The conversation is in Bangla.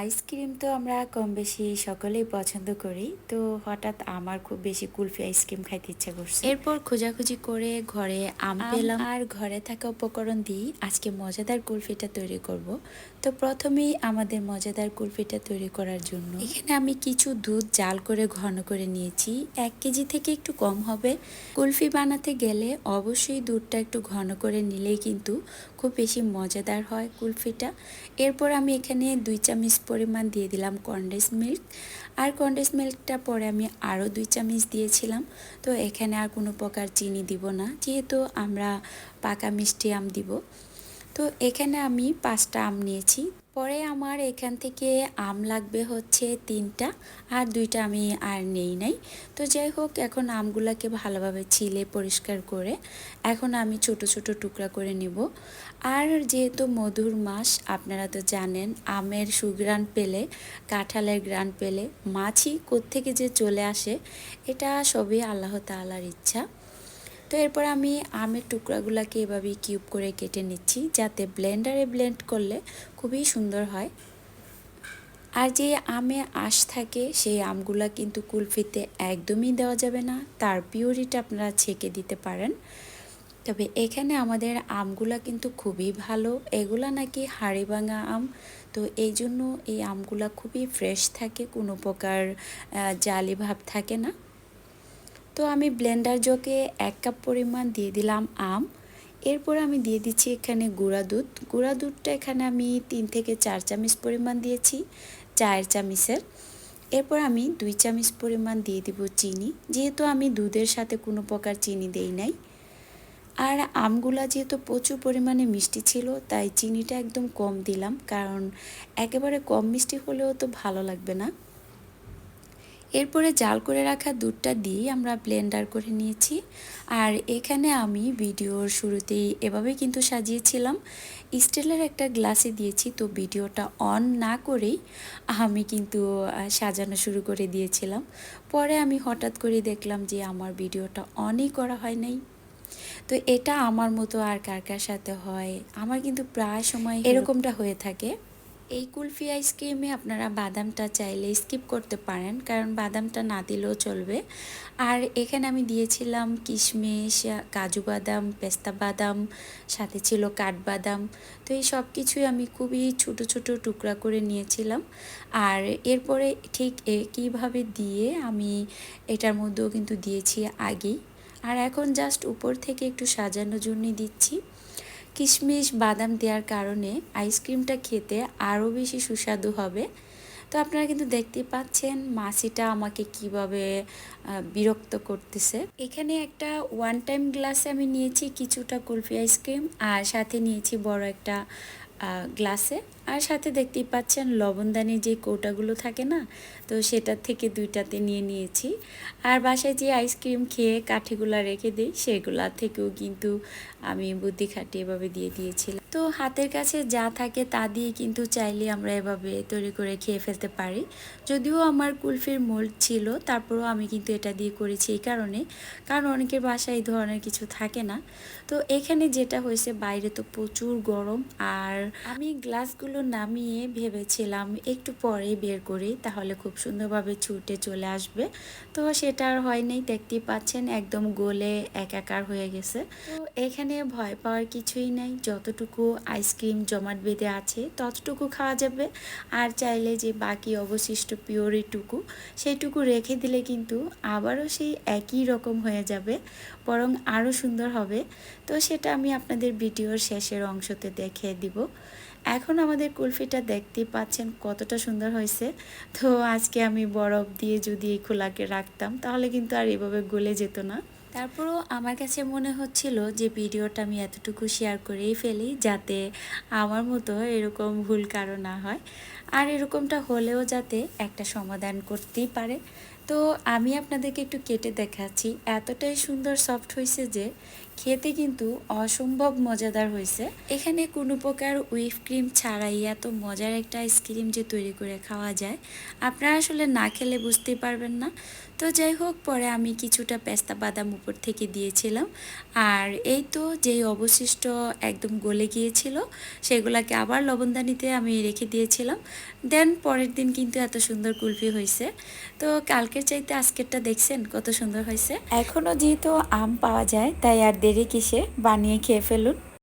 আইসক্রিম তো আমরা কম বেশি সকলেই পছন্দ করি। তো হঠাৎ আমার খুব বেশি কুলফি আইসক্রিম খাইতে ইচ্ছা করছে। এরপর খোঁজাখুঁজি করে ঘরে আম পেলাম। আর ঘরে থাকা উপকরণ দিয়ে আজকে মজাদার কুলফিটা তৈরি করব। তো প্রথমেই আমাদের মজাদার কুলফিটা তৈরি করার জন্য এখানে আমি কিছু দুধ জাল করে ঘন করে নিয়েছি। এক কেজি থেকে একটু কম হবে। কুলফি বানাতে গেলে অবশ্যই দুধটা একটু ঘন করে নিলেই কিন্তু খুব বেশি মজাদার হয় কুলফিটা। এরপর আমি এখানে দুই চামচ পরিমাণ দিয়ে দিলাম কন্ডেন্স মিল্ক। আর কন্ডেন্স মিল্কটা পরে আমি আরও দুই চামচ দিয়েছিলাম। তো এখানে আর কোনো প্রকার চিনি দিব না, যেহেতু আমরা পাকা মিষ্টি আম দিব। তো এখানে আমি পাঁচটা আম নিয়েছি। পরে আমার এখান থেকে আম লাগবে হচ্ছে তিনটা, আর দুইটা আমি আর নেই নাই। তো যাই হোক, এখন আমগুলাকে ভালোভাবে ছিলে পরিষ্কার করে এখন আমি ছোট ছোট টুকরা করে নেব। আর যেহেতু মধুর মাস, আপনারা তো জানেন, আমের সুগ্রান পেলে, কাঁঠালের গ্রান পেলে মাছি কোত্থেকে যে চলে আসে, এটা সবই আল্লাহ তালার ইচ্ছা। তো এরপর আমি আমের টুকরাগুলোকে এভাবেই কিউব করে কেটে নিচ্ছি, যাতে ব্লেন্ডারে ব্লেন্ড করলে খুবই সুন্দর হয়। আর যে আমে আশ থাকে, সেই আমগুলা কিন্তু কুলফিতে একদমই দেওয়া যাবে না, তার পিউরিটা আপনারা ছেঁকে দিতে পারেন। তবে এখানে আমাদের আমগুলা কিন্তু খুবই ভালো, এগুলা নাকি হাড়ি ভাঙা আম, তো এই জন্য এই আমগুলা খুবই ফ্রেশ থাকে, কোনো প্রকার জালি ভাব থাকে না। তো আমি ব্লেন্ডার জোকে এক কাপ পরিমাণ দিয়ে দিলাম আম। এরপর আমি দিয়ে দিচ্ছি এখানে গুঁড়া দুধ। গুঁড়া দুধটা এখানে আমি তিন থেকে চার চামচ পরিমাণ দিয়েছি, চায়ের চামচের। এরপর আমি দুই চামচ পরিমাণ দিয়ে দিব চিনি। যেহেতু আমি দুধের সাথে কোনো প্রকার চিনি দেই নাই। আর আমগুলা যেহেতু প্রচুর পরিমাণে মিষ্টি ছিল, তাই চিনিটা একদম কম দিলাম। কারণ একেবারে কম মিষ্টি হলেও তো ভালো লাগবে না। এরপরে জাল করে রাখা দুধটা দিয়ে আমরা ব্লেন্ডার করে নিয়েছি। আর এখানে আমি ভিডিওর শুরুতেই এভাবে কিন্তু সাজিয়েছিলাম। স্টিলের একটা গ্লাসে দিয়েছি তো ভিডিওটা অন না করেই আমি কিন্তু সাজানো শুরু করে দিয়েছিলাম। পরে আমি হঠাৎ করে দেখলাম যে আমার ভিডিওটা অনই করা হয় নাই। তো এটা আমার মতো আর কার কার সাথে হয়? আমার কিন্তু প্রায় সময় এরকমটা হয়ে থাকে। এই কুলফি আইসক্রিমে আপনারা বাদামটা চাইলে স্কিপ করতে পারেন, কারণ বাদামটা না দিলেও চলবে। আর এখানে আমি দিয়েছিলাম কিশমিশ, কাজু বাদাম, পেস্তা বাদাম, সাথে ছিল কাঠবাদাম। তো এই সব কিছুই আমি খুবই ছোট ছোট টুকরা করে নিয়েছিলাম। আর এরপরে ঠিক একইভাবে দিয়ে আমি এটার মধ্যেও কিন্তু দিয়েছি আগেই। আর এখন জাস্ট উপর থেকে একটু সাজানোর জন্যই দিচ্ছি। কিশমিশ বাদাম দেওয়ার কারণে আইসক্রিমটা খেতে আরও বেশি সুস্বাদু হবে। তো আপনারা কিন্তু দেখতে পাচ্ছেন মাসিটা আমাকে কীভাবে বিরক্ত করতেছে। এখানে একটা ওয়ান টাইম গ্লাসে আমি নিয়েছি কিছুটা কুলফি আইসক্রিম আর সাথে নিয়েছি বড় একটা গ্লাসে। আর সাথে দেখতেই পাচ্ছেন লবণদানি যে কৌটাগুলো থাকে না, তো সেটা থেকে দুইটাতে নিয়ে নিয়েছি। আর বাসায় যে আইসক্রিম খেয়ে কাঠিগুলা রেখে দিই, সেগুলা থেকেও কিন্তু আমি বুদ্ধি খাটিয়ে এভাবে দিয়ে দিয়েছিলাম। তো হাতের কাছে যা থাকে তা দিয়ে কিন্তু চাইলে আমরা এভাবে তৈরি করে খেয়ে ফেলতে পারি। যদিও আমার কুলফির মোল্ড ছিল, তারপরেও আমি কিন্তু এটা দিয়ে করেছি এই কারণে। কারণ অনেকের বাসায় এই ধরনের কিছু থাকে না। তো এখানে যেটা হয়েছে, বাইরে তো প্রচুর গরম। আর আমি গ্লাসগুলো নামিয়ে ভেবেছিলাম একটু পরেই বের করি, তাহলে খুব সুন্দরভাবে ছুটে চলে আসবে। তো সেটা আর হয়নি দেখতেই পাচ্ছেন একদম গোলে একাকার হয়ে গেছে। তো এখানে ভয় পাওয়ার কিছুই নাই, যতটুকু আইসক্রিম, জমাট বেঁধে আছে ততটুকু খাওয়া যাবে। আর চাইলে যে বাকি অবশিষ্ট পিওরিটুকু সেইটুকু রেখে দিলে কিন্তু আবারও সেই একই রকম হয়ে যাবে, বরং আরও সুন্দর হবে। তো সেটা আমি আপনাদের ভিডিওর শেষের অংশতে দেখে দিব। এখন আমাদের কুলফিটা দেখতেই পাচ্ছেন কতটা সুন্দর হয়েছে। তো আজকে আমি বরফ দিয়ে যদি এই খোলাকে রাখতাম, তাহলে কিন্তু আর এভাবে গলে যেত না। তারপরও আমার কাছে মনে হচ্ছিল যে ভিডিওটা আমি এতটুকু শেয়ার করেই ফেলি যাতে আমার মতো এরকম ভুল কারও না হয়। আর এরকমটা হলেও যাতে একটা সমাধান করতেই পারে। তো আমি আপনাদেরকে একটু কেটে দেখাচ্ছি। এতটাই সুন্দর সফট হয়েছে যে খেতে কিন্তু অসম্ভব মজাদার হয়েছে। এখানে কোনো প্রকার হুইপ ক্রিম ছাড়াই এত মজার একটা আইসক্রিম যে তৈরি করে খাওয়া যায়। আপনারা আসলে না খেলে বুঝতেই পারবেন না। তো যাই হোক, পরে আমি কিছুটা পেস্তা বাদাম উপর থেকে দিয়েছিলাম। আর এই তো যেই অবশিষ্ট একদম গলে গিয়েছিল, সেগুলাকে আবার লবণদানিতে আমি রেখে দিয়েছিলাম। দেন পরের দিন কিন্তু এত সুন্দর কুলফি হয়েছে। তো কালকের চাইতে আজকেরটা দেখছেন কত সুন্দর হয়েছে। এখনও যেহেতু আম পাওয়া যায়, তাই আর দেরি কিসে বানিয়ে খেয়ে ফেলুন।